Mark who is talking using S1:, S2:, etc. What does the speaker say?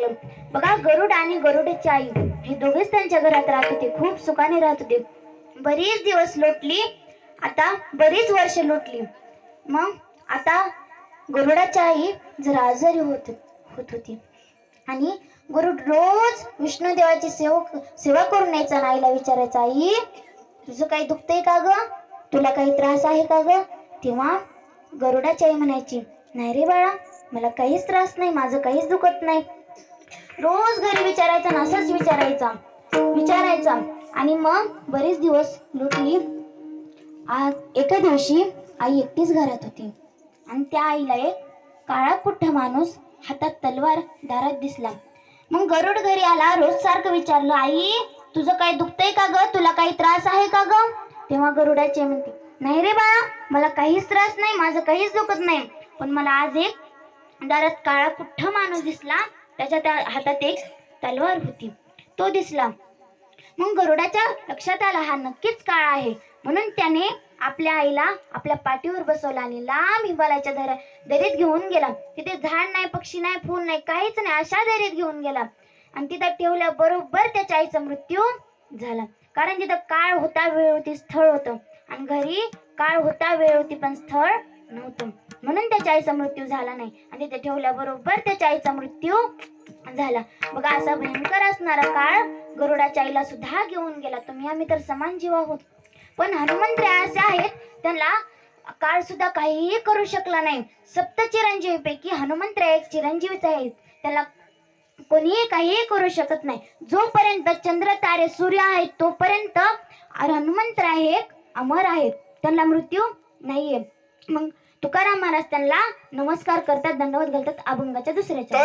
S1: लागलं. बघा गरुड आणि गरुडची आई. हे दोघेच त्यांच्या घरात राहत होते खूप सुखाने राहत होते. बरीच दिवस लोटली. आता बरीच वर्ष लोटली. मग आता गरुडाची आई जरा आजारी होत होत होती. आणि गरुड रोज विष्णुदेवाची सेवा सेवा करून यायचा आईला विचारायचा आई तुझं काही दुखतंय का ग? तुला काही त्रास आहे का ग? तेव्हा गरुडाची आई म्हणायची नाही रे बाळा मला काहीच त्रास नाही माझं काहीच दुखत नाही. रोज घरी विचारायचा ना असंच विचारायचा. विचारायचा. आणि मग बरेच दिवस लुटली. आज एका दिवशी आई एकटीच घरात होती. आणि त्या आईला एक काळा पुठ्ठा माणूस हातात तलवार दारात दिसला. मग गरुड घरी आला रोज सारखं विचारलं आई तुझं काय दुखतंय का ग? तुला काही त्रास आहे का ग? तेव्हा गरुडाचे म्हणते नाही रे बाळा मला काहीच त्रास नाही माझं काहीच दुखत नाही. पण मला आज एक दारात काळा पुठ्ठा माणूस दिसला त्याच्या त्या हातात एक तलवार होती. तो दिसला. मग गरुडाच्या लक्षात आला हा नक्कीच काळ आहे. म्हणून त्याने आपल्या आईला आपल्या पाठीवर बसवला आणि लांब हिमालयाच्या दऱ्या दरीत घेऊन गेला. तिथे झाड नाही पक्षी नाही फूल नाही काहीच नाही अशा दरीत घेऊन गेला. आणि तिथं ठेवल्या बरोबर त्याच्या आईचा मृत्यू झाला. कारण तिथं काळ होता वेळ होती स्थळ होतं. आणि घरी काळ होता वेळ होती पण स्थळ नव्हतं. म्हणून त्याच्या आईचा मृत्यू झाला नाही. आणि तिथे ठेवल्याबरोबर त्याच्या आईचा मृत्यू झाला. बघा असा भयंकर असणारा काळ गरुडाच्या आईला सुद्धा घेऊन गेला. तुम्ही आम्ही तर समान जीव आहोत. पण हनुमंत असे आहेत त्यांना काळ सुद्धा काहीही करू शकला नाही. सप्त चिरंजीवीपैकी हनुमंत एक चिरंजीवीच आहेत. त्याला कोणीही काहीही करू शकत नाही. जोपर्यंत चंद्र तारे सूर्य आहेत तोपर्यंत हनुमंत हे अमर आहेत. त्यांना मृत्यू नाहीये. मग तुकाराम महाराज त्यांना नमस्कार करतात दंडवत घालतात अभंगाच्या दुसऱ्याच्या